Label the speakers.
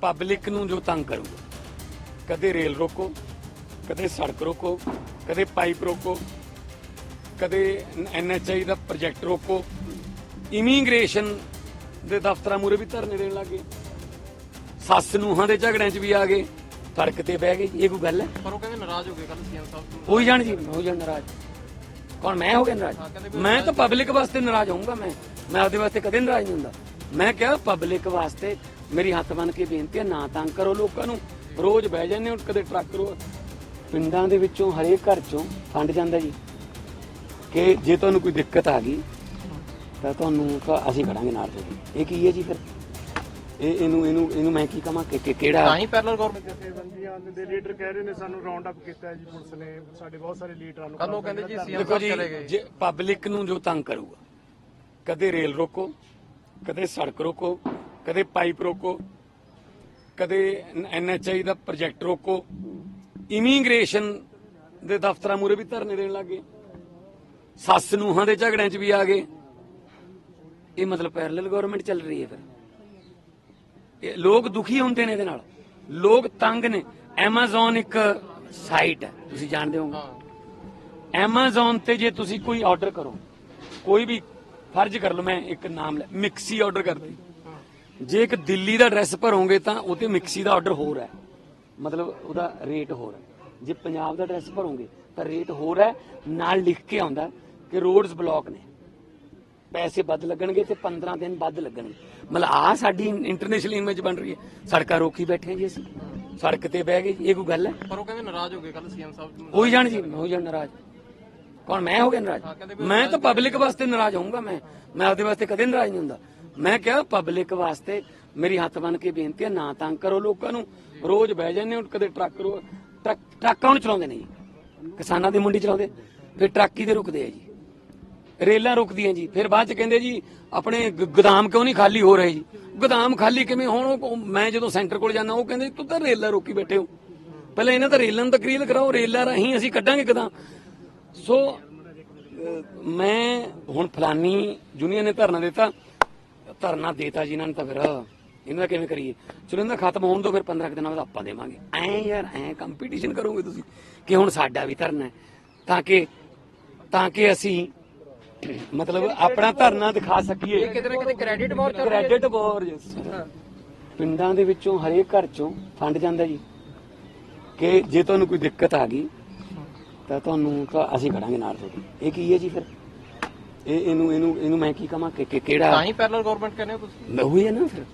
Speaker 1: Public ਨੂੰ ਜੋ ਤੰਗ ਕਰੂਗਾ ਕਦੇ ਰੇਲ ਰੋਕੋ ਕਦੇ ਸੜਕ ਰੋਕੋ ਕਦੇ ਪਾਈਪ ਰੋਕੋ ਕਦੇ ਐਨਐਚਆਈ ਦਾ ਪ੍ਰੋਜੈਕਟ ਰੋਕੋ ਇਮੀਗ੍ਰੇਸ਼ਨ ਦੇ ਦਫ਼ਤਰਾਂ ਮੂਰੇ ਵੀ ਧਰਨੇ ਦੇਣ ਲੱਗੇ ਸੱਸ ਨੂੰਹਾਂ ਦੇ ਝਗੜਿਆਂ 'ਚ ਵੀ ਆ ਗਏ ਸੜਕ ਤੇ ਬਹਿ ਗਏ ਇਹ ਕੋਈ ਗੱਲ ਹੈ?
Speaker 2: ਪਰ ਉਹ ਕਹਿੰਦੇ ਨਾਰਾਜ਼ ਹੋ ਗਏ ਕੱਲ ਸੀਐਮ ਸਾਹਿਬ ਤੋਂ।
Speaker 1: ਹੋਈ ਜਾਣ ਜੀ ਹੋ ਜਾਣ ਨਾਰਾਜ਼। ਕੌਣ ਮੈਂ ਹੋ ਗਿਆ ਨਾਰਾਜ਼? ਮੈਂ ਤਾਂ ਪਬਲਿਕ ਵਾਸਤੇ ਨਾਰਾਜ਼ ਹੋਊਂਗਾ ਮੈਂ। ਮੈਂ ਆਪਦੇ ਵਾਸਤੇ ਕਦੇ ਨਾਰਾਜ਼ ਨਹੀਂ ਹੁੰਦਾ। ਮੈਂ ਕਿਹਾ ਪਬਲਿਕ ਵਾਸਤੇ ਮੇਰੀ ਹੱਥ ਬੰਨ ਕੇ ਬੇਨਤੀ ਹੈ ਨਾ ਤੰਗ ਕਰੋ ਲੋਕਾਂ ਨੂੰ। ਰੋਜ਼ ਬਹਿ ਜਾਂਦੇ ਹੋ ਕਦੇ ਟਰੱਕ ਰੋ ਪਿੰਡਾਂ ਦੇ ਵਿੱਚੋਂ ਹਰੇਕ ਘਰ ਚੋਂ ਫੰਡ ਜਾਂਦਾ ਜੀ। ਕਿ ਜੇ ਤੁਹਾਨੂੰ ਕੋਈ ਦਿੱਕਤ ਆ ਗਈ ਤਾਂ ਤੁਹਾਨੂੰ ਤਾਂ ਅਸੀਂ ਖੜਾਂਗੇ ਨਾਲ ਤੁਹਾਡੇ ਇਹ ਕੀ ਹੈ ਜੀ ਫਿਰ? ਇਹ ਇਹਨੂੰ ਇਹਨੂੰ ਇਹਨੂੰ ਮੈਂ ਕੀ ਕਹਾਂ ਕਿ ਕਿ ਕਿਹੜਾ
Speaker 2: ਤਾਂ ਹੀ ਪੈਰਲਲ ਗਵਰਨਮੈਂਟ
Speaker 3: ਜਥੇਬੰਦੀਆਂ ਦੇ ਲੀਡਰ ਕਹਿ ਰਹੇ ਨੇ ਸਾਨੂੰ ਰਾਉਂਡ ਅਪ ਕੀਤਾ ਹੈ ਜੀ ਪੁਲਿਸ ਨੇ। ਸਾਡੇ ਬਹੁਤ ਸਾਰੇ ਲੀਡਰਾਂ ਨੂੰ
Speaker 2: ਕੱਲ ਉਹ ਕਹਿੰਦੇ ਜੀ ਸੀਐਮ
Speaker 1: ਦੇਖੋ
Speaker 2: ਸਾਹਿਬ
Speaker 1: ਜੀ।
Speaker 2: ਚਲੇ ਗਏ।
Speaker 1: ਜੇ ਪਬਲਿਕ ਨੂੰ ਜੋ ਤੰਗ ਕਰੂਗਾ ਕਦੇ ਰੇਲ ਰੋਕੋ ਕਦੇ ਸੜਕ ਰੋਕੋ ਕਦੇ ਪਾਈਪ ਰੋਕੋ, ਕਦੇ ਐਨਐਚਆਈ ਦਾ ਪ੍ਰੋਜੈਕਟ ਰੋਕੋ। ਇਮੀਗ੍ਰੇਸ਼ਨ ਦੇ ਦਫ਼ਤਰਾਂ ਮੂਰੇ ਵੀ ਧਰਨੇ ਦੇਣ ਲੱਗੇ ਸੱਸ ਨੂੰਹਾਂ ਦੇ ਝਗੜਿਆਂ 'ਚ ਵੀ ਆ ਗਏ। ਇਹ ਮਤਲਬ ਪੈਰਲਲ ਗਵਰਨਮੈਂਟ ਚੱਲ ਰਹੀ ਹੈ ਫਿਰ। ਇਹ ਲੋਕ ਦੁਖੀ ਹੁੰਦੇ ਨੇ ਇਹਦੇ ਨਾਲ। ਲੋਕ ਤੰਗ ਨੇ। Amazon ਇੱਕ ਸਾਈਟ ਹੈ। ਤੁਸੀਂ ਜਾਣਦੇ ਹੋਵੋਗੇ। Amazon ਤੇ ਜੇ ਤੁਸੀਂ ਕੋਈ ਆਰਡਰ ਕਰੋ, ਕੋਈ ਵੀ ਫਰਜ਼ ਕਰ ਲਓ, ਮੈਂ ਇੱਕ ਨਾਮ ਲੈ ਮਿਕਸੀ ਆਰਡਰ ਕਰਦੀ। ਜੇ ਇੱਕ ਦਿੱਲੀ ਦਾ ਐਡਰੈਸ ਭਰੋਗੇ ਤਾਂ ਉਹ ਤੇ ਮਿਕਸੀ ਦਾ ਆਰਡਰ ਹੋਰ ਹੈ। ਮਤਲਬ ਉਹਦਾ ਰੇਟ ਹੋਰ ਹੈ। ਜੇ ਪੰਜਾਬ ਦਾ ਐਡਰੈਸ ਭਰੋਗੇ ਤਾਂ ਰੇਟ ਹੋਰ ਹੈ। ਨਾਲ ਲਿਖ ਕੇ ਆਉਂਦਾ ਕਿ ਰੋਡਸ ਬਲੌਕ ਨੇ। ਪੈਸੇ ਵੱਧ ਲੱਗਣਗੇ ਤੇ 15 ਦਿਨ ਵੱਧ ਲੱਗਣਗੇ। ਮਤਲਬ ਆ ਸਾਡੀ ਇੰਟਰਨੈਸ਼ਨਲ ਇਮੇਜ ਬਣ ਰਹੀ ਹੈ। ਸੜਕਾਂ ਰੋਕੀ ਬੈਠੇ ਜੀ ਅਸੀਂ। ਸੜਕ ਤੇ ਬਹਿ ਗਏ। ਇਹ ਕੋਈ ਗੱਲ ਹੈ?
Speaker 2: ਪਰ ਉਹ ਕਹਿੰਦੇ ਨਾਰਾਜ਼ ਹੋ ਗਏ ਕੱਲ ਸੀਐਮ ਸਾਹਿਬ
Speaker 1: ਹੋਈ ਜਾਣ ਜੀ ਹੋ ਜਾਣ ਨਾਰਾਜ਼। ਕੌਣ ਮੈਂ ਹੋ ਗਿਆ ਨਾਰਾਜ਼? ਮੈਂ ਤਾਂ ਪਬਲਿਕ ਵਾਸਤੇ ਨਾਰਾਜ਼ ਹੋਊਂਗਾ ਮੈਂ। ਮੈਂ ਆਪਦੇ ਵਾਸਤੇ ਕਦੇ ਨਾਰਾਜ਼ ਨਹੀਂ ਹੁੰਦਾ। ਮੈਂ ਕਿਹਾ ਪਬਲਿਕ ਵਾਸਤੇ ਮੇਰੀ ਹੱਥ ਬੰਨ ਕੇ ਬੇਨਤੀ ਹੈ, ਨਾ ਤੰਗ ਕਰੋ ਲੋਕਾਂ ਨੂੰ। ਰੋਜ਼ ਬਹਿ ਜਾਂਦੇ ਹੋ, ਕਦੇ ਟਰੱਕ ਰੋ, ਟਰੱਕ ਟਰੱਕ ਚਲਾਉਂਦੇ ਨੇ ਜੀ। ਕਿਸਾਨਾਂ ਦੀ ਮੁੰਡੀ ਚਲਾਉਂਦੇ। ਫਿਰ ਟਰੱਕੀ ਤੇ ਰੁਕਦੇ ਆ ਜੀ। ਰੇਲਾਂ ਰੁਕਦੀਆਂ ਜੀ। ਫਿਰ ਬਾਅਦ ਚ ਕਹਿੰਦੇ ਜੀ, ਆਪਣੇ ਗੋਦਾਮ ਕਿਉਂ ਨਹੀਂ ਖਾਲੀ ਹੋ ਰਹੇ ਜੀ? ਗੋਦਾਮ ਖਾਲੀ ਕਿਵੇਂ ਹੋਣ? ਉਹ- ਮੈਂ ਜਦੋਂ ਸੈਂਟਰ ਕੋਲ ਜਾਂਦਾ, ਉਹ ਕਹਿੰਦੇ, ਤੂੰ ਤਾਂ ਰੇਲਾਂ ਰੋਕੀ ਬੈਠੇ ਹੋ। ਪਹਿਲਾਂ ਇਹਨਾਂ ਤਾਂ ਰੇਲਾਂ ਨੂੰ ਤਕਰੀਲ ਕਲੀਅਰ ਕਰਾਓ, ਰੇਲਾਂ ਰਾਹੀਂ ਅਸੀਂ ਕੱਢਾਂਗੇ ਗੋਦਾਮ। ਸੋ ਮੈਂ ਹੁਣ ਫਲਾਨੀ ਯੂਨੀਅਨ ਨੇ ਧਰਨਾ ਦਿੱਤਾ। ਧਰਨਾ ਦੇਤਾ ਜੀ ਇਹਨਾਂ ਨੇ ਤਾਂ ਫਿਰ। ਇਹਨਾਂ ਦਾ ਕਿਵੇਂ ਕਰੀਏ? ਚਲੋ ਇਹਨਾਂ ਖਤਮ ਹੋਣ ਤੋਂ ਫਿਰ 15 ਕੁ ਦਿਨਾਂ ਬਾਅਦ ਆਪਾਂ ਦੇਵਾਂਗੇ। ਐ ਯਾਰ ਐ ਕੰਪੀਟੀਸ਼ਨ ਕਰੋਗੇ ਤੁਸੀਂ ਕਿ ਹੁਣ ਸਾਡਾ ਵੀ ਧਰਨਾ ਹੈ। ਤਾਂ ਕਿ ਤਾਂ ਕਿ ਅਸੀਂ ਮਤਲਬ ਆਪਣਾ ਧਰਨਾ ਦਿਖਾ ਸਕੀਏ।
Speaker 2: ਕਿਤੇ ਨਾ ਕਿਤੇ ਕ੍ਰੈਡਿਟ ਵਾਰ ਚੱਲ ਰਹੀ
Speaker 1: ਕ੍ਰੈਡਿਟ ਵਾਰ ਪਿੰਡਾਂ ਦੇ ਵਿੱਚੋਂ ਹਰੇਕ ਘਰ ਚੋਂ ਫੰਡ ਜਾਂਦਾ ਜੀ। ਕਿ ਜੇ ਤੁਹਾਨੂੰ ਕੋਈ ਦਿੱਕਤ ਆ ਗਈ ਤਾਂ ਤੁਹਾਨੂੰ ਤਾਂ ਅਸੀਂ ਖੜਾਂਗੇ ਨਾਲ ਤੁਹਾਡੇ। ਇਹ ਕੀ ਹੈ ਜੀ ਫਿਰ? ਇਹ ਇਹਨੂੰ ਇਹਨੂੰ ਇਹਨੂੰ ਮੈਂ ਕੀ ਕਹਾਂ ਕਿ ਕਿ
Speaker 2: ਤਾਂ
Speaker 1: ਕਿਹੜਾ
Speaker 2: ਹੀ ਪੈਰਲਲ ਗਵਰਨਮੈਂਟ ਕਹਿੰਦੇ ਹੋ ਤੁਸੀਂ।
Speaker 1: ਉਹੀ ਹੈ ਨਾ ਫਿਰ।